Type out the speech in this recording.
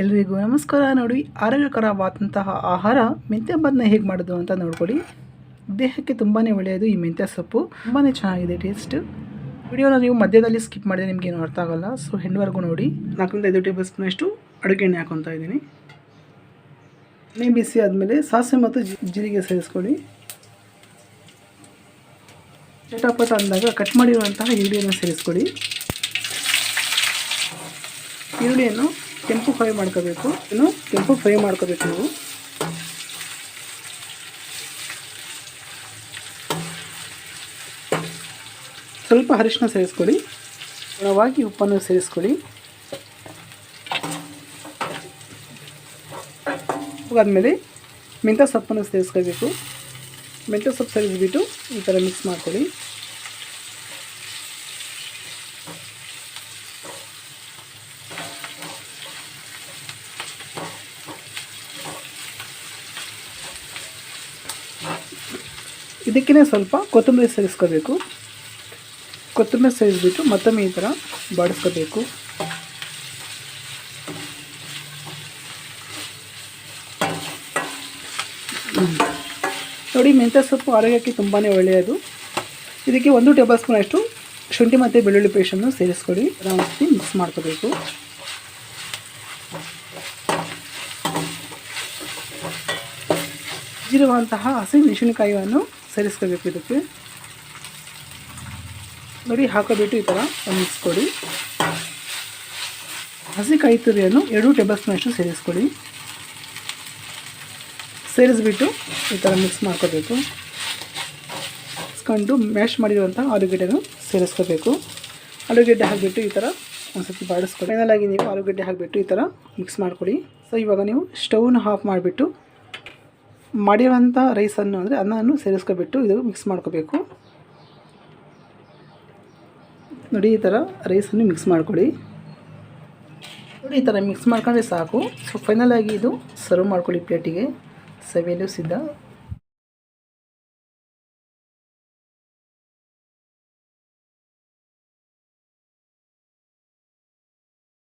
ಎಲ್ರಿಗೂ ನಮಸ್ಕಾರ. ನೋಡಿ, ಆರೋಗ್ಯಕರವಾದಂತಹ ಆಹಾರ, ಮೆಂತ್ಯ ಬಾತನ್ನ ಹೇಗೆ ಮಾಡೋದು ಅಂತ ನೋಡ್ಕೊಳ್ಳಿ. ದೇಹಕ್ಕೆ ತುಂಬಾ ಒಳ್ಳೆಯದು ಈ ಮೆಂತ್ಯ ಸೊಪ್ಪು. ತುಂಬಾ ಚೆನ್ನಾಗಿದೆ ಟೇಸ್ಟ್ ವಿಡಿಯೋನ ನೀವು ಮಧ್ಯದಲ್ಲಿ ಸ್ಕಿಪ್ ಮಾಡಿದ್ರೆ ನಿಮ್ಗೆ ಏನು ಅರ್ಥ ಆಗಲ್ಲ. ಸೊ ಹೆಣ್ಣುವರೆಗೂ ನೋಡಿ. ನಾಲ್ಕರಿಂದ ಐದು ಟೇಬಲ್ ಸ್ಪೂನಷ್ಟು ಅಡುಗೆ ಎಣ್ಣೆ ಹಾಕೊತಾ ಇದ್ದೀನಿ. ಎಣ್ಣೆ ಬಿಸಿ ಆದಮೇಲೆ ಸಾಸಿವೆ ಮತ್ತು ಜೀರಿಗೆ ಸೇರಿಸ್ಕೊಳ್ಳಿ. ಚಟಾಪಟ ಅಂದಾಗ ಕಟ್ ಮಾಡಿರುವಂತಹ ಈರುಳ್ಳಿಯನ್ನು ಸೇರಿಸ್ಕೊಳ್ಳಿ. ಈರುಳ್ಳಿಯನ್ನು ಕೆಂಪು ಫ್ರೈ ಮಾಡ್ಕೋಬೇಕು. ಇನ್ನು ಕೆಂಪು ಫ್ರೈ ಮಾಡ್ಕೋಬೇಕು ನೀವು. ಸ್ವಲ್ಪ ಅರಿಶಿನ ಸೇರಿಸ್ಕೊಳ್ಳಿ. ಗುಣವಾಗಿ ಉಪ್ಪನ್ನು ಸೇರಿಸ್ಕೊಳ್ಳಿ. ಆದಮೇಲೆ ಮೆಂತ್ಯ ಸೊಪ್ಪನ್ನು ಸೇರಿಸ್ಕೋಬೇಕು ಮೆಂತ್ಯ ಸೊಪ್ಪು ಸೇರಿಸ್ಬಿಟ್ಟು ಈ ಥರ ಮಿಕ್ಸ್ ಮಾಡ್ಕೊಳ್ಳಿ. ಇದಕ್ಕೇ ಸ್ವಲ್ಪ ಕೊತ್ತಂಬರಿ ಸೇರಿಸ್ಕೋಬೇಕು. ಕೊತ್ತಂಬರಿ ಸೇರಿಸ್ಬಿಟ್ಟು ಮತ್ತೊಮ್ಮೆ ಈ ಥರ ಬಾಡಿಸ್ಕೋಬೇಕು. ನೋಡಿ, ಮೆಂತ್ಯ ಸೊಪ್ಪು ಆರೋಗ್ಯಕ್ಕೆ ತುಂಬಾ ಒಳ್ಳೆಯದು. ಇದಕ್ಕೆ ಒಂದು ಟೇಬಲ್ ಸ್ಪೂನ್ ಅಷ್ಟು ಶುಂಠಿ ಮತ್ತು ಬೆಳ್ಳುಳ್ಳಿ ಪೇಸ್ಟನ್ನು ಸೇರಿಸ್ಕೊಡಿ ಒಂದ್ಸತಿ ಮಿಕ್ಸ್ ಮಾಡ್ಕೋಬೇಕು. ಇರುವಂತಹ ಹಸಿ ಮೆಣಸಿನಕಾಯಿಯನ್ನು ಸೇರಿಸ್ಕೋಬೇಕು ಇದಕ್ಕೆ. ನೋಡಿ, ಹಾಕೋಬಿಟ್ಟು ಈ ಥರ ಕೊಡಿ. ಹಸಿ ಕಾಯಿ ತುರಿಯನ್ನು ಎರಡು ಟೇಬಲ್ ಸ್ಪೂನ್ ಸೇರಿಸ್ಕೊಡಿ. ಸೇರಿಸ್ಬಿಟ್ಟು ಈ ಥರ ಮಿಕ್ಸ್ ಮಾಡ್ಕೋಬೇಕು. ಇಸ್ಕೊಂಡು ಮ್ಯಾಶ್ ಮಾಡಿರುವಂಥ ಆಲೂಗಡ್ಡೆನು ಸೇರಿಸ್ಕೋಬೇಕು. ಆಲೂಗಡ್ಡೆ ಹಾಕಿಬಿಟ್ಟು ಈ ಥರ ಒಂದು ಸತಿ ಬಾಡಿಸ್ಕೊಳ್ಳಿ ಫೈನಲ್ ಆಗಿ ನೀವು ಆಲೂಗಡ್ಡೆ ಹಾಕಿಬಿಟ್ಟು ಈ ಥರ ಮಿಕ್ಸ್ ಮಾಡಿಕೊಡಿ. ಸೊ ಇವಾಗ ನೀವು ಸ್ಟವ್ನ ಆಫ್ ಮಾಡಿಬಿಟ್ಟು ಮಾಡಿರೋಂಥ ರೈಸನ್ನು ಅಂದರೆ ಅನ್ನವನ್ನು ಸೇರಿಸ್ಕೊಬಿಟ್ಟು ಇದು ಮಿಕ್ಸ್ ಮಾಡ್ಕೋಬೇಕು. ನೋಡಿ, ಈ ಥರ ರೈಸನ್ನು ಮಿಕ್ಸ್ ಮಾಡ್ಕೊಳ್ಳಿ. ನೋಡಿ, ಈ ಥರ ಮಿಕ್ಸ್ ಮಾಡ್ಕೊಂಡ್ರೆ ಸಾಕು. ಸೊ ಫೈನಲಾಗಿ ಇದು ಸರ್ವ್ ಮಾಡ್ಕೊಳ್ಳಿ ಪ್ಲೇಟಿಗೆ ಸವಿಯಲು ಸಿದ್ಧ.